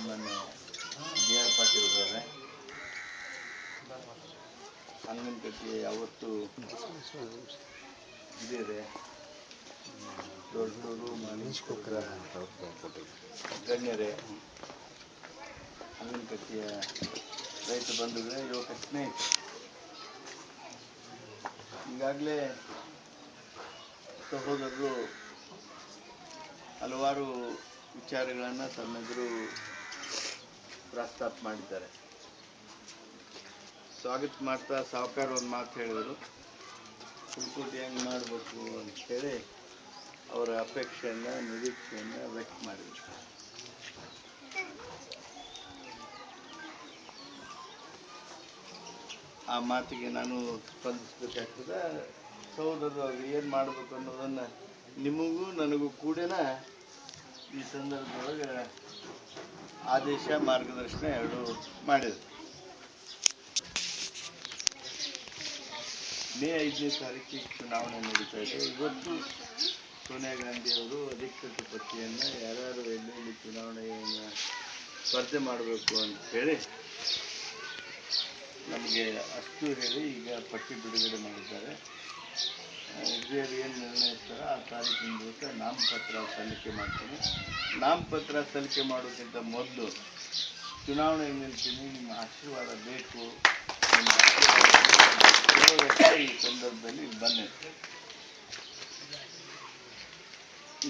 ನಮ್ಮನ್ನು B R Patil ಅವರೇ ಹನುಮಂತಟ್ಟಿ ಯಾವತ್ತು ಇದಿದೆ. ದೊಡ್ಡೂರು ಮಾಲಿಂಗ್ಸ್ಕೊಕ್ಕರ ಗಣ್ಯರೇ ಹನುಮಂತಟ್ಟಿಯ ರೈತ ಬಂಧುಗಳೇ, ಯುವಕ ಸ್ನೇಹಿತರು. ಈಗಾಗಲೇ ಸಹೋದರರು ಹಲವಾರು ವಿಚಾರಗಳನ್ನು ತಮ್ಮೆದುರು ಪ್ರಸ್ತಾಪ ಮಾಡಿದ್ದಾರೆ. ಸ್ವಾಗತ ಮಾಡ್ತಾ ಸಾವುಕಾರ ಒಂದು ಮಾತು ಹೇಳಿದರು. ಹುಡುಕೋಟಿ ಹೆಂಗೆ ಮಾಡಬೇಕು ಅಂತೇಳಿ ಅವರ ಅಪೇಕ್ಷೆಯನ್ನ, ನಿರೀಕ್ಷೆಯನ್ನ ವ್ಯಕ್ತ ಮಾಡಿದರು. ಆ ಮಾತಿಗೆ ನಾನು ಸ್ಪಂದಿಸಬೇಕಾಗ್ತದೆ. ಸಹೋದರರು ಅವ್ರು ಏನು ಮಾಡಬೇಕು ಅನ್ನೋದನ್ನು ನಿಮಗೂ ನನಗೂ ಕೂಡ ಈ ಸಂದರ್ಭದೊಳಗೆ ಆದೇಶ ಮಾರ್ಗದರ್ಶನ ಎರಡು ಮಾಡಿದರು ಮೇ ಐದನೇ ತಾರೀಕಿಗೆ ಚುನಾವಣೆ ನಡೀತಾ ಇದೆ. ಇವತ್ತು ಸೋನಿಯಾ ಗಾಂಧಿಯವರು ಅಧಿಕೃತ ಪಟ್ಟಿಯನ್ನು ಯಾರ್ಯಾರು ಎಲ್ಲೆಲ್ಲಿ ಚುನಾವಣೆಯನ್ನು ಸ್ಪರ್ಧೆ ಮಾಡಬೇಕು ಅಂತ ಹೇಳಿ ನಮಗೆ ಅಷ್ಟು ಹೇಳಿ ಈಗ ಪಟ್ಟಿ ಬಿಡುಗಡೆ ಮಾಡಿದ್ದಾರೆ. ಹಿರಿಯರು ಏನು ನಿರ್ಣಯಿಸ್ತಾರೋ ಆ ತಾರೀಕಿನ ದಿವಸ ನಾಮಪತ್ರ ಸಲ್ಲಿಕೆ ಮಾಡ್ತೀನಿ. ನಾಮಪತ್ರ ಸಲ್ಲಿಕೆ ಮಾಡೋದಕ್ಕಿಂತ ಮೊದಲು ಚುನಾವಣೆ ನಿಲ್ತೀನಿ, ನಿಮ್ಮ ಆಶೀರ್ವಾದ ಬೇಕು. ಈ ಸಂದರ್ಭದಲ್ಲಿ ಬನ್ನಿ.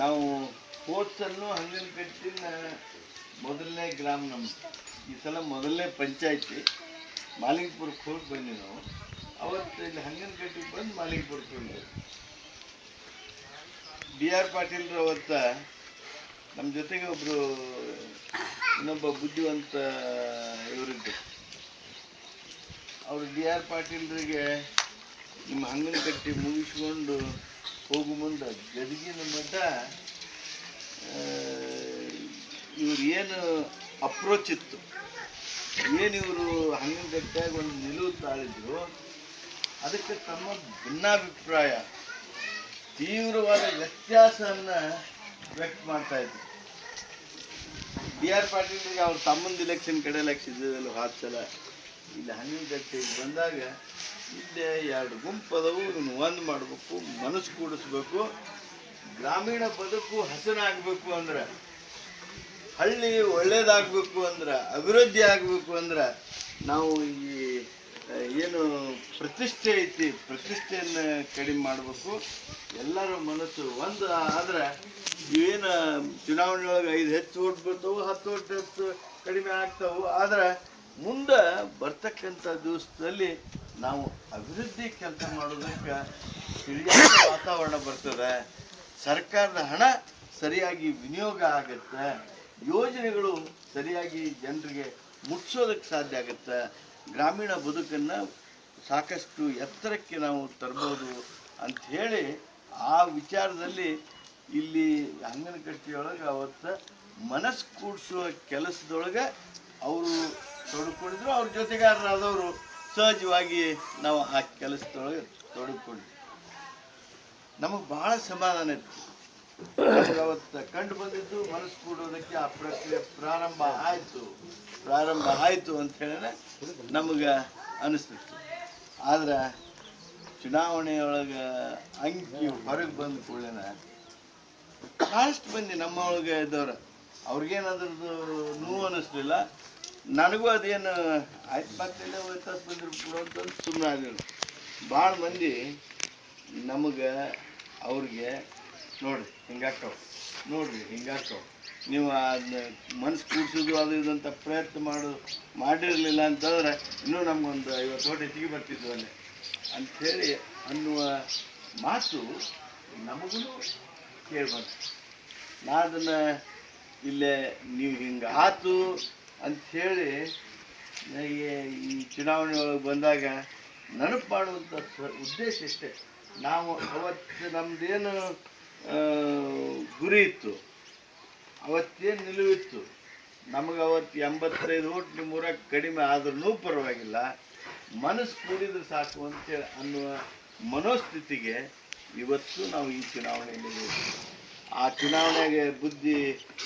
ನಾವು ಸ್ಪೋರ್ಟ್ಸನ್ನು ಹಂಗನ್ ಕಟ್ಟಿನ ಮೊದಲನೇ ಗ್ರಾಮ ನಮ್ಮ, ಈ ಸಲ ಮೊದಲನೇ ಪಂಚಾಯಿತಿ. ಮಾಲಿಂಗಪುರ ಹೋಗಿ ಬಂದ್ವಿ ನಾವು ಅವತ್ತು ಇಲ್ಲಿ ಹಂಗನ್ ಕಟ್ಟಿಗೆ ಬಂದು ಮಾಲೀಕ ಹೋಗಿದ್ವಿ ಬಿ ಆರ್ ಪಾಟೀಲ್ರು ಅವತ್ತ ನಮ್ಮ ಜೊತೆಗೆ ಒಬ್ರು ಇನ್ನೊಬ್ಬ ಬುದ್ಧಿವಂತ ಇವರಿದ್ದು ಅವರು ಡಿ ಆರ್ ಪಾಟೀಲ್ರಿಗೆ ನಿಮ್ಮ ಹಂಗನ ಕಟ್ಟಿ ಮುಗಿಸ್ಕೊಂಡು ಹೋಗು ಮುಂದೆ ಗದಗಿನ ಮಠ ಇವ್ರು ಏನು ಅಪ್ರೋಚ್ ಇತ್ತು ಏನು ಇವರು ಹಂಗನ ಕಟ್ಟಾಗ ಒಂದು ನಿಲುವು ತಾಳಿದ್ರು ಅದಕ್ಕೆ ತಮ್ಮ ಭಿನ್ನಾಭಿಪ್ರಾಯ. ತೀವ್ರವಾದ ವ್ಯತ್ಯಾಸವನ್ನ ವ್ಯಕ್ತ ಮಾಡ್ತಾ ಇದ್ರು. ಬಿ ಆರ್ ಪಾಟೀಲ್ರಿಗೆ ಅವ್ರ ತಮ್ಮಂದು ಇಲೆಕ್ಷನ್ ಕಡೆ ಇದ್ದಿದ್ದಲ್ಲ ಹಾತ್ ಸಲ ಇಲ್ಲಿ ಹಣ್ಣಿನ ಬಂದಾಗ ಇಲ್ಲೇ ಎರಡು ಗುಂಪದವು ಇದನ್ನು ಒಂದು ಮಾಡಬೇಕು, ಮನಸ್ಸು ಕೂಡಿಸ್ಬೇಕು, ಗ್ರಾಮೀಣ ಬದುಕು ಹಸನಾಗಬೇಕು ಅಂದ್ರೆ, ಹಳ್ಳಿ ಒಳ್ಳೇದಾಗಬೇಕು ಅಂದ್ರೆ, ಅಭಿವೃದ್ಧಿ ಆಗಬೇಕು ಅಂದ್ರೆ, ನಾವು ಈ ಏನು ಪ್ರತಿಷ್ಠೆ ಐತಿ, ಪ್ರತಿಷ್ಠೆಯನ್ನು ಕಡಿಮೆ ಮಾಡಬೇಕು. ಎಲ್ಲರ ಮನಸ್ಸು ಒಂದು, ಆದ್ರೆ ಏನು ಚುನಾವಣೆ ಒಳಗೆ ಐದು ಹೆಚ್ಚು ಓಟ್ ಬರ್ತಾವು ಹತ್ತು ಓಟ್ ಹೆಚ್ಚು ಕಡಿಮೆ ಆಗ್ತಾವು, ಆದ್ರೆ ಮುಂದೆ ಬರ್ತಕ್ಕಂಥ ದಿವಸದಲ್ಲಿ ನಾವು ಅಭಿವೃದ್ಧಿ ಕೆಲಸ ಮಾಡೋದಕ್ಕೆ ಸರಿಯಾದ ವಾತಾವರಣ ಬರ್ತದೆ. ಸರ್ಕಾರದ ಹಣ ಸರಿಯಾಗಿ ವಿನಿಯೋಗ ಆಗುತ್ತೆ. ಯೋಜನೆಗಳು ಸರಿಯಾಗಿ ಜನರಿಗೆ ಮುಟ್ಸೋದಕ್ಕೆ ಸಾಧ್ಯ ಆಗುತ್ತೆ. ಗ್ರಾಮೀಣ ಬದುಕನ್ನು ಸಾಕಷ್ಟು ಎತ್ತರಕ್ಕೆ ನಾವು ತರ್ಬೋದು ಅಂತ ಹೇಳಿ ಆ ವಿಚಾರದಲ್ಲಿ ಇಲ್ಲಿ ಅಂಗನಕಟ್ಟಿಯೊಳಗೆ ಅವತ್ತು ಮನಸ್ಸು ಕೂಡಿಸುವ ಕೆಲಸದೊಳಗೆ ಅವರು ತೊಡಕೊಂಡಿದ್ರು. ಅವ್ರ ಜೊತೆಗಾರರಾದವರು ಸಹಜವಾಗಿ ನಾವು ಆ ಕೆಲಸದೊಳಗೆ ತೊಡಗಿಕೊಂಡ್ವಿ ನಮಗೆ ಭಾಳ ಸಮಾಧಾನ ಇತ್ತು. ಅವತ್ತು ಕಂಡು ಬಂದಿದ್ದು, ಮನಸ್ಸು ಕೂಡೋದಕ್ಕೆ ಆ ಪ್ರಕ್ರಿಯೆ ಪ್ರಾರಂಭ ಆಯಿತು. ಪ್ರಾರಂಭ ಆಯಿತು ಅಂತ ಹೇಳಿದ್ರೆ ನಮಗೆ ಅನಿಸ್ತಿತ್ತು. ಆದ್ರೆ ಚುನಾವಣೆಯೊಳಗೆ ಅಂಕಿ ಹೊರಗೆ ಬಂದ ಕೂಡಲೇ ಕಾಸ್ಟ್ ಮಂದಿ ನಮ್ಮ ಒಳಗೆ ಇದ್ದವ್ರು. ಅವ್ರಿಗೇನಾದ್ರದ್ದು ನೋವು ಅನ್ನಿಸ್ಲಿಲ್ಲ ನನಗೂ ಅದೇನು ಆಯ್ತು ಬರ್ತಿಲ್ಲ ವ್ಯತ್ಯಾಸ ಕೂಡ ಅಂತಂದು ಸುಮ್ಮನೆ ಆಗಿಲ್ಲ ಭಾಳ ಮಂದಿ ನಮಗೆ ಅವ್ರಿಗೆ ನೋಡ್ರಿ ಹಿಂಗಾಕ್ಕವು ನೋಡಿರಿ ಹಿಂಗಾಕ್ಕವು ನೀವು ಅದನ್ನ ಮನ್ಸು ಕೂಡ್ಸೋದು ಅದು ಇದಂಥ ಪ್ರಯತ್ನ ಮಾಡು, ಮಾಡಿರಲಿಲ್ಲ ಅಂತಂದ್ರೆ ಇನ್ನೂ ನಮಗೊಂದು ಐವತ್ತು ಕೋಟಿ ಹೆಚ್ಚಿಗೆ ಬರ್ತಿದ್ವು ಅಲ್ಲಿ. ಅಂಥೇಳಿ ಅನ್ನುವ ಮಾತು ನಮಗೂ ಕೇಳ್ಬಂತು ನಾ ಅದನ್ನು ಇಲ್ಲೇ ನೀವು ಹಿಂಗೆ ಆತು ಅಂಥೇಳಿ ನನಗೆ ಈ ಚುನಾವಣೆ ಒಳಗೆ ಬಂದಾಗ ನೆನಪು ಮಾಡುವಂಥ ಉದ್ದೇಶ ಇಷ್ಟೇ. ನಾವು ಅವತ್ತು ನಮ್ದೇನು ಗುರಿ ಇತ್ತು. ಅವತ್ತೇನು ನಿಲುವಿತ್ತು? ನಮಗೆ ಅವತ್ತು ಎಂಬತ್ತೈದು ಓಟ್ ನಿಮ್ಮೂರಾಗ ಕಡಿಮೆ ಆದ್ರೂ ಪರವಾಗಿಲ್ಲ. ಮನಸ್ಸು ಕೂಡಿದ್ರೆ ಸಾಕು ಅಂತೇಳಿ ಅನ್ನುವ ಮನೋಸ್ಥಿತಿಗೆ ಇವತ್ತು ನಾವು ಈ ಚುನಾವಣೆಯಲ್ಲಿ. ಆ ಚುನಾವಣೆಗೆ ಬುದ್ಧಿ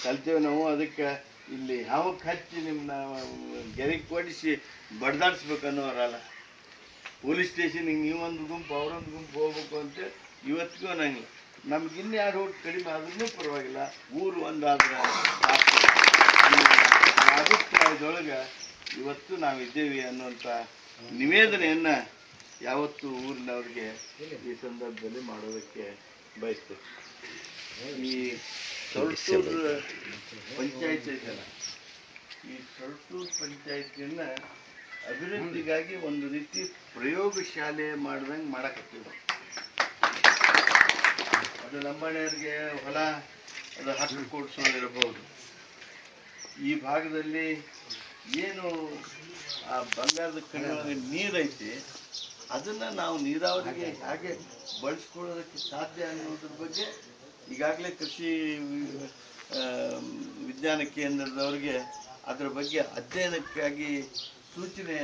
ಕಲ್ತೇವೆ ನಾವು, ಅದಕ್ಕೆ ಇಲ್ಲಿ ಯಾವ ಹಚ್ಚಿ ನಿಮ್ಮನ್ನ ಗೆರೆ ಕೊಡಿಸಿ ಬಡ್ದಾಡಿಸ್ಬೇಕು ಅನ್ನೋರಲ್ಲ ಪೊಲೀಸ್ ಸ್ಟೇಷನಿಗೆ ನೀವೊಂದು ಗುಂಪು, ಅವರೊಂದು ಗುಂಪು ಹೋಗ್ಬೇಕು ಅಂತ ಇವತ್ತಿಗೂ ಅನ್ನಂಗಿಲ್ಲ. ನಮ್ಗೆ ಯಾರು ಕಡಿಮೆ ಆದ್ರೂ ಪರವಾಗಿಲ್ಲ. ಊರು ಒಂದಾದ್ರೆ ಅಭಿಪ್ರಾಯದೊಳಗೆ ಇವತ್ತು ನಾವಿದ್ದೇವೆ ಅನ್ನುವಂಥ ನಿವೇದನೆಯನ್ನ ಯಾವತ್ತು ಊರಿನವ್ರಿಗೆ ಈ ಸಂದರ್ಭದಲ್ಲಿ ಮಾಡೋದಕ್ಕೆ ಬಯಸ್ತೇವೆ. ಈ ಸೊರಟೂರು ಪಂಚಾಯತ್ ಐತಲ್ಲ, ಈ ಸೊರಟೂರು ಪಂಚಾಯತಿಯನ್ನ ಅಭಿವೃದ್ಧಿಗಾಗಿ ಒಂದು ರೀತಿ ಪ್ರಯೋಗಶಾಲೆ ಮಾಡ್ದಂಗೆ ಮಾಡಕತ್ತೀವಿ. ಅದು ನಮ್ಮನೆಯವ್ರಿಗೆ ಹೊಲ ಅದು ಹತ್ತು ಕೊಡಿಸೋದಿರಬಹುದು. ಈ ಭಾಗದಲ್ಲಿ ಏನು ಆ ಬಂಗಾರದ ಕಣಿಯೊಳಗೆ ನೀರೈತಿ, ಅದನ್ನ ನಾವು ನೀರಾವರಿಗೆ ಹೇಗೆ ಬಳಸ್ಕೊಳ್ಳೋದಕ್ಕೆ ಸಾಧ್ಯ ಅನ್ನೋದ್ರ ಬಗ್ಗೆ ಈಗಾಗಲೇ ಕೃಷಿ ವಿಜ್ಞಾನ ಕೇಂದ್ರದವರಿಗೆ ಅದರ ಬಗ್ಗೆ ಅಧ್ಯಯನಕ್ಕಾಗಿ ಸೂಚನೆ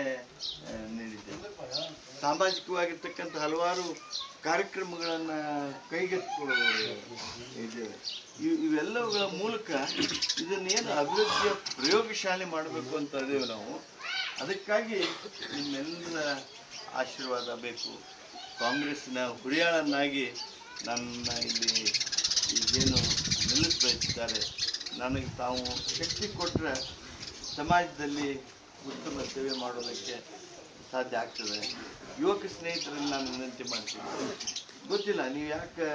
ನೀಡಿದೆ. ಸಾಮಾಜಿಕವಾಗಿರ್ತಕ್ಕಂಥ ಹಲವಾರು ಕಾರ್ಯಕ್ರಮಗಳನ್ನು ಕೈಗೆತ್ತಿಕೊಳ್ಳೋದು ಇದ್ದೇವೆ. ಇವು, ಇವೆಲ್ಲವುಗಳ ಮೂಲಕ ಇದನ್ನೇನು ಅಭಿವೃದ್ಧಿಯ ಪ್ರಯೋಗಶಾಲೆ ಮಾಡಬೇಕು ಅಂತ ಇದ್ದೇವೆ ನಾವು. ಅದಕ್ಕಾಗಿ ನಿಮ್ಮೆಲ್ಲರ ಆಶೀರ್ವಾದ ಬೇಕು. ಕಾಂಗ್ರೆಸ್ನ ಹುರಿಯಾಳನ್ನಾಗಿ ನನ್ನ ಇಲ್ಲಿ ಈಗೇನು ನಿಲ್ಲಿಸಬಯಸಿದ್ದಾರೆ. ನನಗೆ ತಾವು ಶಕ್ತಿ ಕೊಟ್ಟರೆ ಸಮಾಜದಲ್ಲಿ ಉತ್ತಮ ಸೇವೆ ಮಾಡೋದಕ್ಕೆ ಸಾಧ್ಯ ಆಗ್ತದೆ. ಯುವಕ ಸ್ನೇಹಿತರನ್ನು ನಾನು ವಿನಂತಿ ಮಾಡ್ತೀನಿ. ಗೊತ್ತಿಲ್ಲ, ನೀವು ಯಾಕೆ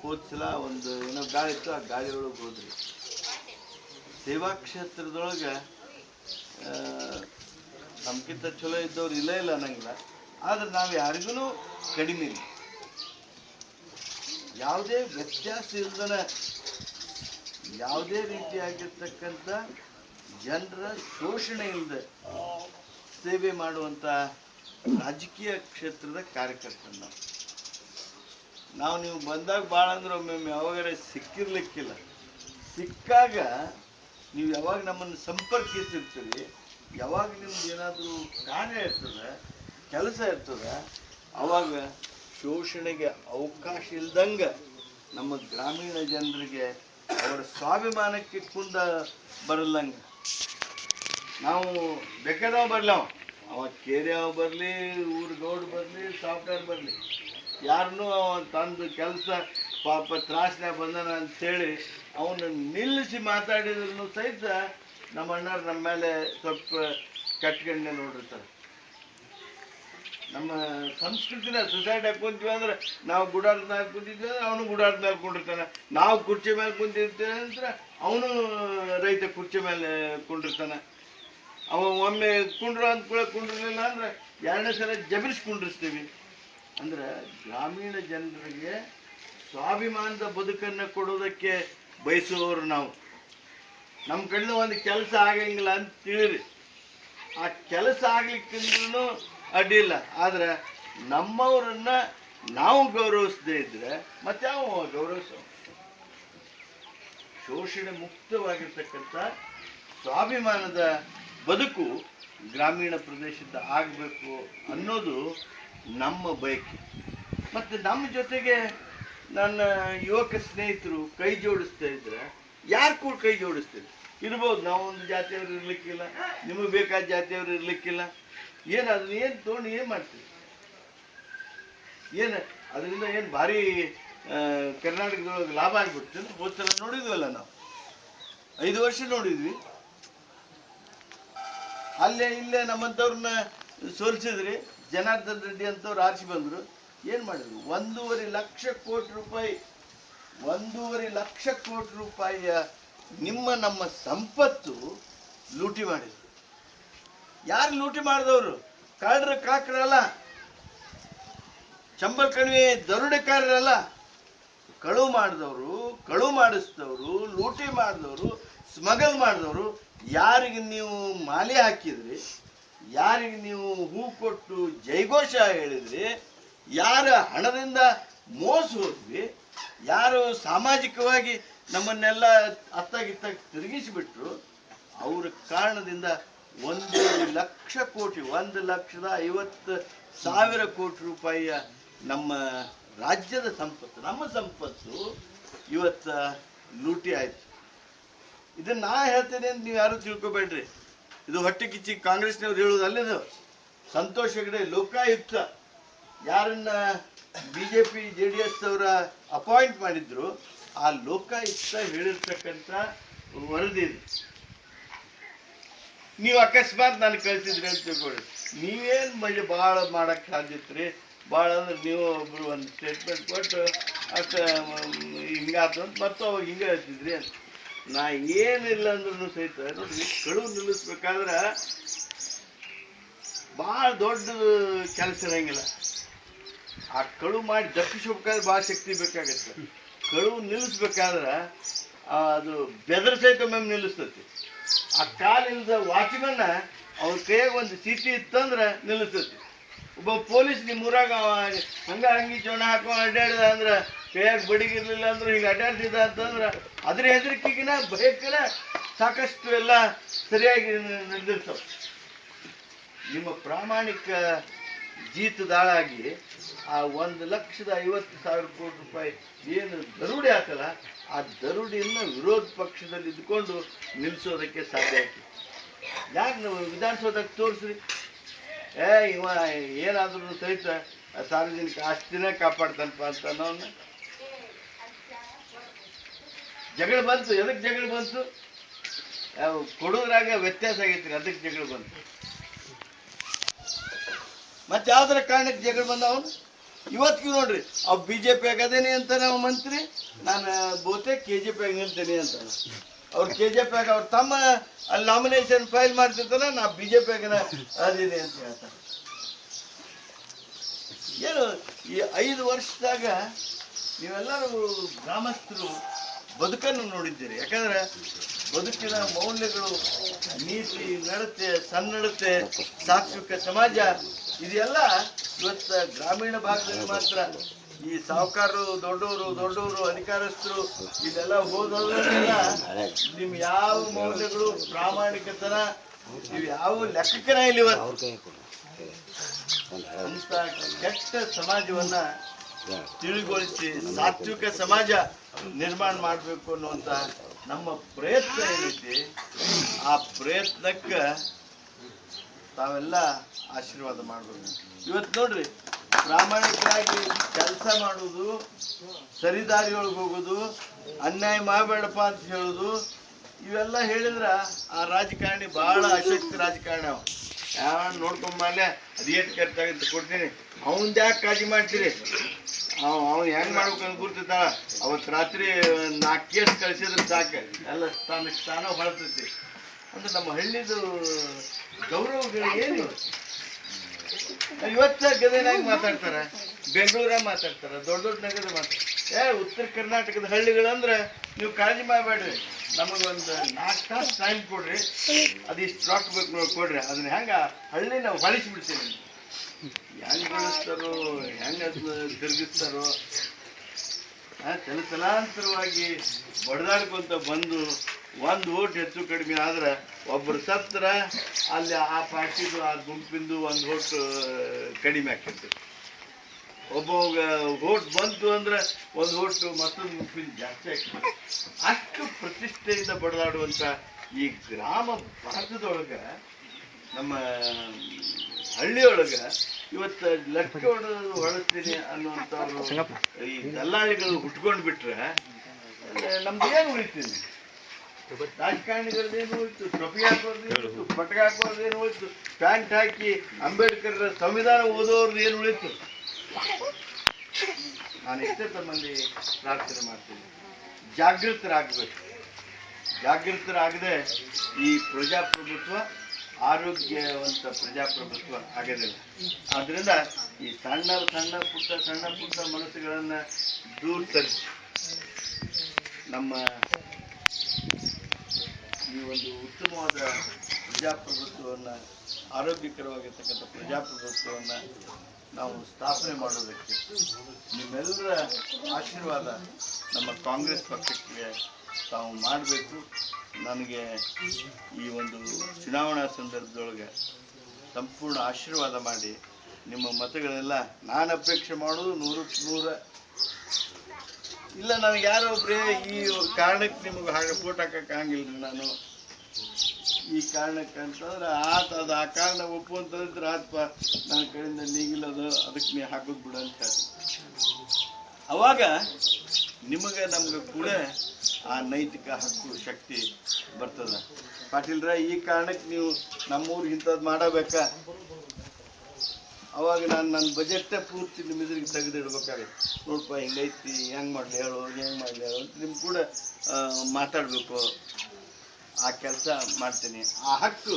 ಹೋದ ಸಲ ಒಂದು ಏನೋ ಗಾಳಿ ಇತ್ತು, ಆ ಗಾಳಿ ಒಳಗೆ ಹೋದ್ರಿ? ಸೇವಾ ಕ್ಷೇತ್ರದೊಳಗೆ ನಮ್ಗಿಂತ ಚಲೋ ಇದ್ದವ್ರು ಇಲ್ಲ ಇಲ್ಲ ಅನ್ನಂಗಿಲ್ಲ. ಆದ್ರೆ ನಾವು ಯಾರಿಗೂ ಕಡಿಮೆ ಇಲ್ಲ. ಯಾವುದೇ ವ್ಯತ್ಯಾಸ ಇಲ್ದನ, ಯಾವುದೇ ರೀತಿಯಾಗಿರ್ತಕ್ಕಂಥ ಜನರ ಶೋಷಣೆಯಿಂದ ಇಲ್ಲದೆ ಸೇವೆ ಮಾಡುವಂಥ ರಾಜಕೀಯ ಕ್ಷೇತ್ರದ ಕಾರ್ಯಕರ್ತರು ನಾವು ನಾವು ನೀವು ಬಂದಾಗ ಭಾಳ ಅಂದ್ರೆ ಒಮ್ಮೊಮ್ಮೆ ಯಾವಾಗಾರ ಸಿಕ್ಕಿರ್ಲಿಕ್ಕಿಲ್ಲ. ಸಿಕ್ಕಾಗ ನೀವು ಯಾವಾಗ ನಮ್ಮನ್ನು ಸಂಪರ್ಕಿಸಿರ್ತೀರಿ ಯಾವಾಗ ನಿಮ್ದು ಏನಾದರೂ ಕಾರ್ಯ ಇರ್ತದ ಕೆಲಸ ಇರ್ತದೆ ಅವಾಗ ಶೋಷಣೆಗೆ ಅವಕಾಶ ಇಲ್ದಂಗೆ ನಮ್ಮ ಗ್ರಾಮೀಣ ಜನರಿಗೆ ಅವರ ಸ್ವಾಭಿಮಾನಕ್ಕೆ ಕುಂದ ಬರಲ್ಲಂಗೆ ನಾವು ಬೇಕಾದವ ಬರ್ಲಿ ಅವ. ಅವ ಅವ ಬರಲಿ, ಊರ್ ಗೌಡ್ ಬರ್ಲಿ ಸಾಫ್ಟ್ವೇರ್ ಬರಲಿ. ಯಾರನ್ನೂ ಅವ ತಂದು ಕೆಲಸ ಪಾಪ ತ್ರಾಸನ್ಯಾಗ ಬಂದನ ಅಂತೇಳಿ ಅವನು ನಿಲ್ಲಿಸಿ ಮಾತಾಡಿದ್ರು ಸಹಿತ ನಮ್ಮ ಅಣ್ಣ ನಮ್ಮ ಮೇಲೆ ಸ್ವಲ್ಪ ಕಟ್ಕಂಡೆ ನೋಡಿರ್ತಾರೆ. ನಮ್ಮ ಸಂಸ್ಕೃತಿನ ಸೊಸೈಟಿ ಕುಂತೀವಿ ಅಂದ್ರೆ ನಾವು ಗುಡಾರದ ಮೇಲೆ ಕುಂತಿದ್ವಿ ಅಂದ್ರೆ ಅವನು ಗುಡಾರದ ಮೇಲೆ ಕುಂಡಿರ್ತಾನೆ. ನಾವು ಕುರ್ಚಿ ಮೇಲೆ ಕುಂತಿರ್ತೀವಿ ಅಂದ್ರೆ ಅವನು ರೈತ ಕುರ್ಚಿ ಮೇಲೆ ಕುಂಡಿರ್ತಾನೆ. ಅವ ಒಮ್ಮೆ ಕುಂಡ್ರು ಅಂದ್ಕೊಳ್ಳೆ ಕುಂಡಿರ್ಲಿಲ್ಲ ಅಂದ್ರೆ ಎರಡನೇ ಸಲ ಜಬರಿಸಿ ಕುಂಡಿರ್ತೀವಿ ಅಂದ್ರೆ ಗ್ರಾಮೀಣ ಜನರಿಗೆ ಸ್ವಾಭಿಮಾನದ ಬದುಕನ್ನು ಕೊಡೋದಕ್ಕೆ ಬಯಸುವವರು ನಾವು. ನಮ್ಮ ಕಡೆ ಒಂದು ಕೆಲಸ ಆಗಂಗಿಲ್ಲ ಅಂತ ತಿಳಿರಿ. ಆ ಕೆಲಸ ಆಗ್ಲಿಕ್ಕಿಂದ್ರೂ ಅಡ್ಡಿಲ್ಲ ಆದ್ರೆ ನಮ್ಮವರನ್ನ ನಾವು ಗೌರವಿಸದೇ ಇದ್ರೆ ಮತ್ತಾವ ಗೌರವಿಸ ಶೋಷಣೆ ಮುಕ್ತವಾಗಿರ್ತಕ್ಕಂಥ ಸ್ವಾಭಿಮಾನದ ಬದುಕು ಗ್ರಾಮೀಣ ಪ್ರದೇಶದ ಆಗಬೇಕು ಅನ್ನೋದು ನಮ್ಮ ಬಯಕೆ. ಮತ್ತು ನಮ್ಮ ಜೊತೆಗೆ ನನ್ನ ಯುವಕ ಸ್ನೇಹಿತರು ಕೈ ಜೋಡಿಸ್ತಾ ಇದ್ರೆ ಯಾರು ಕೂಡ ಕೈ ಜೋಡಿಸ್ತೀರಿ ಇರ್ಬೋದು ನಾವೊಂದು ಜಾತಿಯವ್ರು ಇರ್ಲಿಕ್ಕಿಲ್ಲ, ನಿಮಗೆ ಬೇಕಾದ ಜಾತಿಯವರು ಇರ್ಲಿಕ್ಕಿಲ್ಲ. ಏನು ಅದನ್ನ ಏನು ತೊಗೊಂಡು ಏನು ಮಾಡ್ತೀವಿ ಏನು ಅದರಿಂದ ಏನು ಭಾರಿ ಕರ್ನಾಟಕದೊಳಗೆ ಲಾಭ ಆಗಿಬಿಡ್ತು ಹೋದ ಸಲ ನೋಡಿದ್ವಲ್ಲ ನಾವು. ಐದು ವರ್ಷ ನೋಡಿದ್ವಿ. ಅಲ್ಲೇ, ಇಲ್ಲೇ ನಮ್ಮಂಥವ್ರನ್ನ ಸೋಲಿಸಿದ್ರಿ. ಜನಾರ್ದನ್ ರೆಡ್ಡಿ ಅಂತವ್ರು ಆರಿಸಿ ಬಂದರು. ಏನು ಮಾಡಿದ್ರು? ಒಂದೂವರೆ ಲಕ್ಷ ಕೋಟಿ ರೂಪಾಯಿ, ಒಂದೂವರೆ ಲಕ್ಷ ಕೋಟಿ ರೂಪಾಯಿಯ ನಿಮ್ಮ ನಮ್ಮ ಸಂಪತ್ತು ಲೂಟಿ ಮಾಡಿದ್ರು. ಯಾರು ಲೂಟಿ ಮಾಡಿದವರು? ಕಳ್ಳರು, ಕಾಕರಲ್ಲ. ಚಂಬಲ್ ಕಣಿವೆ, ದರುಡೆಕಾರರಲ್ಲ. ಕಳುವು ಮಾಡಿದವರು, ಕಳು ಮಾಡಿಸಿದವರು, ಲೂಟಿ ಮಾಡಿದವರು, ಸ್ಮಗಲ್ ಮಾಡಿದವರು, ಯಾರಿಗೆ ನೀವು ಮಾಲೆ ಹಾಕಿದ್ರಿ? ಯಾರಿಗೆ ನೀವು ಹೂ ಕೊಟ್ಟು ಜೈಘೋಷ ಹೇಳಿದ್ರಿ? ಯಾರ ಹಣದಿಂದ ಮೋಸ ಹೋದ್ವಿ ಯಾರು ಸಾಮಾಜಿಕವಾಗಿ ನಮ್ಮನ್ನೆಲ್ಲ ಅತ್ತಾಗಿತ್ತಾಗಿ ತಿರುಗಿಸಿಬಿಟ್ರು? ಅವ್ರ ಕಾರಣದಿಂದ ಒಂದು ಲಕ್ಷ ಕೋಟಿ, ಒಂದು ಲಕ್ಷದ ಐವತ್ತು ಸಾವಿರ ಕೋಟಿ ರೂಪಾಯಿಯ ನಮ್ಮ ರಾಜ್ಯದ ಸಂಪತ್ತು, ನಮ್ಮ ಸಂಪತ್ತು ಇವತ್ತು ಲೂಟಿ ಆಯ್ತು. ಇದನ್ನ ನಾ ಹೇಳ್ತೇನೆ ಅಂತ ನೀವು ಯಾರು ತಿಳ್ಕೊಬೇಡ್ರಿ. ಇದು ಹೊಟ್ಟೆ ಕಿಚ್ಚಿ ಕಾಂಗ್ರೆಸ್ನವ್ರು ಹೇಳೋದು ಅಲ್ಲಿದು. ಸಂತೋಷ್ ಹೆಗಡೆ, ಲೋಕಾಯುಕ್ತ. ಯಾರನ್ನ ಬಿ ಜೆ ಡಿ ಎಸ್ ಅವರ ಅಪಾಯಿಂಟ್ ಮಾಡಿದ್ರು, ಆ ಲೋಕಾಯುಕ್ತ ಹೇಳಿರ್ತಕ್ಕಂಥ ವರದಿ ಇದು. ನೀವು ಅಕಸ್ಮಾತ್ ನಾನು ಕಳಿಸಿದ್ರಿ ಅಂತ ತಿಳ್ಕೊಳ್ಳಿ. ನೀವೇನು ಮಳೆ ಭಾಳ ಮಾಡಕ್ ರೀ? ಭಾಳ ಅಂದ್ರೆ ನೀವು ಒಬ್ರು ಒಂದು ಸ್ಟೇಟ್ಮೆಂಟ್ ಕೊಟ್ಟು ಅಷ್ಟ ಹಿಂಗಾತು ಅಂತ ಮತ್ತು ಅವಾಗ ಹಿಂಗೆ ಹೇಳ್ತಿದ್ರಿ ಅಂತ. ನಾ ಏನಿಲ್ಲ ಅಂದ್ರೂ ಸಹಿತ ನೋಡಿ ಕಳುವು ನಿಲ್ಲಿಸ್ಬೇಕಾದ್ರೆ ಭಾಳ ದೊಡ್ಡ ಕೆಲಸ ಇರಂಗಿಲ್ಲ. ಆ ಕಳು ಮಾಡಿ ದಪ್ಪಿಸ್ಬೇಕಾದ್ರೆ ಭಾಳ ಶಕ್ತಿ ಬೇಕಾಗತ್ತೆ. ಕಳುವು ನಿಲ್ಲಿಸ್ಬೇಕಾದ್ರೆ ಅದು ಬೆದರ್ ಸಹಿತ ಮ್ಯಾಮ್ ನಿಲ್ಲಿಸ್ತೈತಿ ಆ ಕಾಲಿಲ್ದ ವಾಚ್ಮನ್ನ ಅವ್ರ ಕೈಯಾಗ ಒಂದು ಚೀಟಿ ಇತ್ತಂದ್ರ ನಿಲ್ಲಿಸ್ತೈತಿ. ಒಬ್ಬ ಪೊಲೀಸ್ ನಿಮ್ಮ ಊರಾಗ ಹಂಗ ಹಂಗಿ ಚೋಣ ಹಾಕೊಂಡು ಅಡ್ಡಾಡಿದ ಅಂದ್ರೆ, ಕೈಯಾಗ ಬಡಿಗಿರ್ಲಿಲ್ಲ ಅಂದ್ರೆ ಹಿಂಗೆ ಅಡ್ಡಾಡ್ತಿದ್ದ ಅಂತಂದ್ರ, ಅದ್ರ ಹೆದರಿಕೆಗಿನ ಭಯಕ್ಕಿನ ಸಾಕಷ್ಟು ಎಲ್ಲ ಸರಿಯಾಗಿ ನಡೆದಿರ್ತಾವ. ನಿಮ್ಮ ಪ್ರಾಮಾಣಿಕ ಜೀತದಾಳಾಗಿ ಆ ಒಂದು ಲಕ್ಷದ ಐವತ್ತು ಸಾವಿರ ಕೋಟಿ ರೂಪಾಯಿ ಏನು ದರೋಡೆ ಆತಲ್ಲ ಆ ದರುಡಿಯನ್ನು ವಿರೋಧ ಪಕ್ಷದಲ್ಲಿ ಇದ್ಕೊಂಡು ನಿಲ್ಲಿಸೋದಕ್ಕೆ ಸಾಧ್ಯ ಆಯ್ತು. ಯಾಕೆ ನಾವು ವಿಧಾನಸೌಧಕ್ಕೆ ತೋರಿಸ್ರಿ? ಏ, ಇವ ಏನಾದ್ರೂ ಸಹಿತ ಸಾರ್ವಜನಿಕ ಆಸ್ತಿನ ಕಾಪಾಡ್ತಾನಪ್ಪ ಅಂತ ಅನ್ನೋನ್ನ ಜಗಳ ಬಂತು ಎದಕ್ಕೆ ಜಗಳ ಬಂತು? ಕೊಡೋದ್ರಾಗ ವ್ಯತ್ಯಾಸ ಆಗೈತ್ರಿ, ಅದಕ್ಕೆ ಜಗಳ ಬಂತು. ಮತ್ತೆ ಯಾವ್ದಾರ ಕಾರಣಕ್ಕೆ ಜಗಳ ಬಂದವನು? ಇವತ್ತಿಗೂ ನೋಡ್ರಿ ಅವ್ ಬಿಜೆಪಿ ಆಗದೇನೆ ಅಂತ ನಾವು ಮಂತ್ರಿ, ನಾನು ಬಹುತೇಕ ಕೆ ಜೆ ಪಿ ಆಗಿ ನಿಲ್ತೇನೆ ಅಂತ. ಅವ್ರು ಕೆ ಜೆ ಪಿ ಆಗ ಅವ್ರ ತಮ್ಮ ಅಲ್ಲಿ ನಾಮಿನೇಷನ್ ಫೈಲ್ ಮಾಡ್ತಿರ್ತಾರ, ನಾ ಬಿ ಜೆ ಪಿ ಅಂತ ಹೇಳ್ತಾರೆ. ಏನು, ಈ ಐದು ವರ್ಷದಾಗ ನೀವೆಲ್ಲರೂ ಗ್ರಾಮಸ್ಥರು ಬದುಕನ್ನು ನೋಡಿದ್ದೀರಿ. ಯಾಕಂದ್ರೆ ಬದುಕಿನ ಮೌಲ್ಯಗಳು, ನೀತಿ, ನಡತೆ, ಸನ್ನಡತೆ, ಸಾತ್ವಿಕ ಸಮಾಜ, ಇದೆಲ್ಲ ಇವತ್ತು ಗ್ರಾಮೀಣ ಭಾಗದಲ್ಲಿ ಮಾತ್ರ ಈ ಸಾಹುಕಾರರು ದೊಡ್ಡವರು ದೊಡ್ಡವರು ಅಧಿಕಾರಸ್ಥರು ಇದೆಲ್ಲ ಹೋದವರೆಲ್ಲ ನಿಮ್ ಯಾವ ಮೌಲ್ಯಗಳು ಪ್ರಾಮಾಣಿಕತನ ನೀವು ಯಾವ ಲೆಕ್ಕಕ್ಕನ ಇಲ್ಲಿ ಅಂತ ಕೆಟ್ಟ ಸಮಾಜವನ್ನ ತಿಳಿಗೊಳಿಸಿ ಸಾತ್ವಿಕ ಸಮಾಜ ನಿರ್ಮಾಣ ಮಾಡಬೇಕು ಅನ್ನುವಂತ ನಮ್ಮ ಪ್ರಯತ್ನ ಏನೈತಿ ಆ ಪ್ರಯತ್ನಕ್ಕೆ ತಾವೆಲ್ಲ ಆಶೀರ್ವಾದ ಮಾಡಬೇಕು. ಇವತ್ತು ನೋಡ್ರಿ, ಪ್ರಾಮಾಣಿಕವಾಗಿ ಕೆಲಸ ಮಾಡುವುದು ಸರಿದಾರಿಯೊಳಗೆ ಹೋಗೋದು, ಅನ್ಯಾಯ ಮಾಡಬೇಡಪ್ಪ ಅಂತ ಹೇಳೋದು, ಇವೆಲ್ಲ ಹೇಳಿದ್ರ ಆ ರಾಜಕಾರಣಿ ಬಹಳ ಅಶಕ್ತಿ ರಾಜಕಾರಣಿ ಅವ. ಯಾವ ಅದು ಅದೇಟ್ ಖರ್ಚಾಗಂತ ಕೊಡ್ತೀನಿ. ಅವನ್ ಯಾಕೆ ಕಾಳಜಿ ಮಾಡ್ತೀರಿ? ಅವ್ ಅವ್ನು ಹೆಂಗ್ ಅಂತ ಗುರ್ತಿರ್ತಾಳ. ಅವತ್ತು ರಾತ್ರಿ ನಾಲ್ಕು ಕೇಸ್ ಕಳ್ಸಿದ್ರೆ ಸಾಕು. ಎಲ್ಲ ಸ್ಥಾನ ಸ್ಥಾನ ಹೊಳತೈತಿ ಅಂದ್ರೆ ನಮ್ಮ ಹಳ್ಳಿದು ಗೌರವಗಳು ಏನು? ಇವತ್ತ ಗದನಾಗಿ ಮಾತಾಡ್ತಾರ. ಬೆಂಗಳೂರಾಗ ಮಾತಾಡ್ತಾರ, ದೊಡ್ಡ ದೊಡ್ಡ ನಗರ ಮಾತಾಡ್ತಾರೆ. ಏ, ಉತ್ತರ ಕರ್ನಾಟಕದ ಹಳ್ಳಿಗಳಂದ್ರೆ ನೀವು ಕಾಳಜಿ ಮಾಡಬೇಡ್ರಿ. ನಮಗೊಂದು ನಾಲ್ಕು ತಾಸು ಟೈಮ್ ಕೊಡ್ರಿ ಅದಿಷ್ಟು ರೊಕ್ಕ ಬೇಕು ಕೊಡ್ರಿ. ಅದನ್ನ ಹೆಂಗ ಹಳ್ಳಿ ನಾವು ಹೊಳಿಸ್ಬಿಡ್ತೀವಿ ಹೆಂಗ್ ಬೆಳೆಸ್ತಾರೋ, ಹೆಂಗ ತಿರುಗಿಸ್ತಾರೋ ತಲತಲಾಂತರವಾಗಿ ಬಡದಾಡ್ಕೊಂತ ಬಂದು ಒಂದು ಓಟ್ ಹೆಚ್ಚು ಕಡಿಮೆ ಆದ್ರೆ ಒಬ್ರು ಸತ್ರ ಅಲ್ಲಿ ಆ ಪಾರ್ಟಿದು ಆ ಗುಂಪಿಂದು ಒಂದು ಓಟ್ ಕಡಿಮೆ ಆಕ್ಕಿರ್ತದೆ ಒಬ್ಬ ಓಟ್ ಬಂತು ಅಂದ್ರೆ ಒಂದು ಓಟ್ ಮತ್ತೊಂದು ಗುಂಪಿನ ಜಾಸ್ತಿ ಆಗ್ತದೆ. ಅಷ್ಟು ಪ್ರತಿಷ್ಠೆಯಿಂದ ಬಡದಾಡುವಂತ ಈ ಗ್ರಾಮ ಭಾರತದೊಳಗ ನಮ್ಮ ಹಳ್ಳಿಯೊಳಗ ಇವತ್ತು ಲಕ್ಷ ಹೊಡೆದು ಹೊಳಸ್ತೀನಿ ಅನ್ನುವಂಥವ್ರು ಈ ದಲ್ಲಾಳಿಗಳು ಹುಟ್ಕೊಂಡ್ಬಿಟ್ರೆ ನಮ್ದು ಏನು ಉಳಿತೀನಿ ರಾಜಕಾರಣಿಗಳದ್ದು ಏನು ಹೋಯ್ತು? ಟೊಪಿ ಹಾಕೋದು ಏನು ಪಟಕ ಹೋಯ್ತು? ಪ್ಯಾಂಟ್ ಹಾಕಿ ಅಂಬೇಡ್ಕರ್ ಸಂವಿಧಾನ ಓದೋರ್ದು ಏನು ಉಳಿತು? ನಾನು ಎಷ್ಟೇ ತಮ್ಮಲ್ಲಿ ಪ್ರಾರ್ಥನೆ ಮಾಡ್ತೀನಿ. ಜಾಗೃತರಾಗಬೇಕು. ಜಾಗೃತರಾಗದೆ ಈ ಪ್ರಜಾಪ್ರಭುತ್ವ ಆರೋಗ್ಯವಂತ ಪ್ರಜಾಪ್ರಭುತ್ವ ಆಗೋದಿಲ್ಲ ಆದ್ರಿಂದ ಈ ಸಣ್ಣ ಸಣ್ಣ ಪುಟ್ಟ ಸಣ್ಣ ಪುಟ್ಟ ಮನಸ್ಸುಗಳನ್ನ ದೂರ ತರಿಸಿ ನಮ್ಮ ಈ ಒಂದು ಉತ್ತಮವಾದ ಪ್ರಜಾಪ್ರಭುತ್ವವನ್ನು, ಆರೋಗ್ಯಕರವಾಗಿರ್ತಕ್ಕಂಥ ಪ್ರಜಾಪ್ರಭುತ್ವವನ್ನು ನಾವು ಸ್ಥಾಪನೆ ಮಾಡೋದಕ್ಕೆ ನಿಮ್ಮೆಲ್ಲರ ಆಶೀರ್ವಾದ ನಮ್ಮ ಕಾಂಗ್ರೆಸ್ ಪಕ್ಷಕ್ಕೆ ತಾವು ಮಾಡಬೇಕು. ನನಗೆ ಈ ಒಂದು ಚುನಾವಣಾ ಸಂದರ್ಭದೊಳಗೆ ಸಂಪೂರ್ಣ ಆಶೀರ್ವಾದ ಮಾಡಿ ನಿಮ್ಮ ಮತಗಳೆಲ್ಲ ನಾನು ಅಪೇಕ್ಷೆ ಮಾಡೋದು ನೂರಕ್ಕೆ ನೂರ. ಇಲ್ಲ, ನನಗೆ ಯಾರೋ ಒಬ್ರೇ ಈ ಕಾರಣಕ್ಕೆ ನಿಮಗೆ ಹಾಗೆ ಫೋಟೋ ಹಾಕಕ್ಕೆ ರೀ ನಾನು. ಈ ಕಾರಣಕ್ಕೆ ಅಂತಂದ್ರೆ ಆತ ಅದು ಆ ಕಾರಣ ಒಪ್ಪು ಅಂತಂದ್ರೆ ಆತ್ಪ ನನ್ನ ಕಡೆಯಿಂದ ನೀಗಿಲ್ಲದು ಅದಕ್ಕೆ ನೀ ಹಾಕೋದು ಬಿಡು ಅಂತ ಹೇಳ್ತೀನಿ. ಅವಾಗ ನಿಮಗೆ ನಮ್ಗೆ ಕೂಡ ಆ ನೈತಿಕ ಹಕ್ಕು, ಶಕ್ತಿ ಬರ್ತದ. ಪಾಟೀಲ್ರ, ಈ ಕಾರಣಕ್ಕೆ ನೀವು ನಮ್ಮೂರು ಇಂಥದ್ದು ಮಾಡಬೇಕಾ? ಅವಾಗ ನಾನು ನನ್ನ ಬಜೆಟ್ಟೇ ಪೂರ್ತಿ ನಿಮ್ಮ ಎದುರಿಗೆ ತೆಗೆದಿಡ್ಬೇಕಾಗಿ ನೋಡಪ್ಪ ಹಿಂಗೈತಿ, ಹೆಂಗೆ ಮಾಡಲಿ ಹೇಳು, ಹೆಂಗೆ ಮಾಡಲಿ ಹೇಳು ಅಂತ ನಿಮ್ಮ ಕೂಡ ಮಾತಾಡಬೇಕು. ಆ ಕೆಲಸ ಮಾಡ್ತೀನಿ. ಆ ಹಕ್ಕು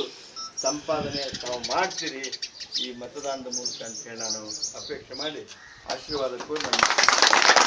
ಸಂಪಾದನೆ ತಾವು ಮಾಡ್ತೀರಿ. ಈ ಮತದಾನದ ಮೂಲಕ ಅಂತೇಳಿ ನಾನು ಅಪೇಕ್ಷೆ ಮಾಡಿ ಆಶೀರ್ವಾದಕ್ಕೂ ನನ್ನ